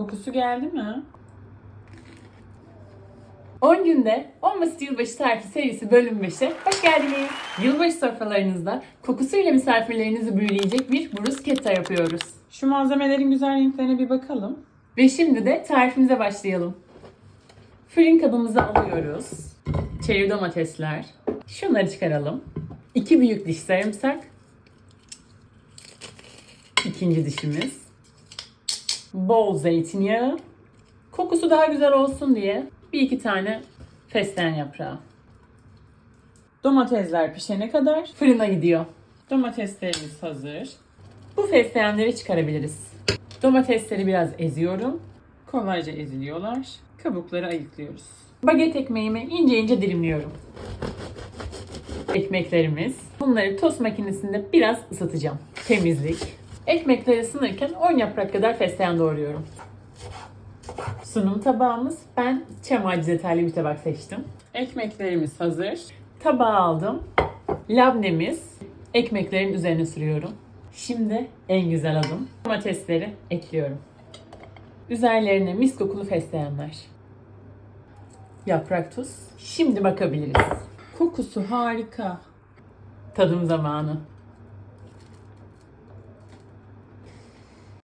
Kokusu geldi mi? 10 günde 10 basit yılbaşı tarifi serisi bölüm 5'e hoş geldiniz. Yılbaşı sofralarınızda kokusuyla misafirlerinizi büyüleyecek bir bruschetta yapıyoruz. Şu malzemelerin güzel renklerine bir bakalım. Ve şimdi de tarifimize başlayalım. Fırın kabımızı alıyoruz. Çeri domatesler. Şunları çıkaralım. 2 büyük diş sarımsak. İkinci dişimiz. Bol zeytinyağı. Kokusu daha güzel olsun diye bir iki tane fesleğen yaprağı. Domatesler pişene kadar Fırına gidiyor. domateslerimiz hazır. Bu fesleğenleri çıkarabiliriz. Domatesleri biraz eziyorum. Kolayca eziliyorlar. Kabukları ayıklıyoruz. Baget ekmeğimi ince ince dilimliyorum. Ekmeklerimiz. Bunları tost makinesinde biraz ısıtacağım. Temizlik. Ekmekleri ısınırken 10 yaprak kadar fesleğen doğruyorum. Sunum tabağımız. Ben çam ağacı detaylı bir tabak seçtim. Ekmeklerimiz hazır. Tabağa aldım. Labnemiz. Ekmeklerin üzerine sürüyorum. Şimdi en güzel adım. Domatesleri ekliyorum. Üzerlerine mis kokulu fesleğenler. Yaprak tuz. Şimdi bakabiliriz. Kokusu harika. Tadım zamanı.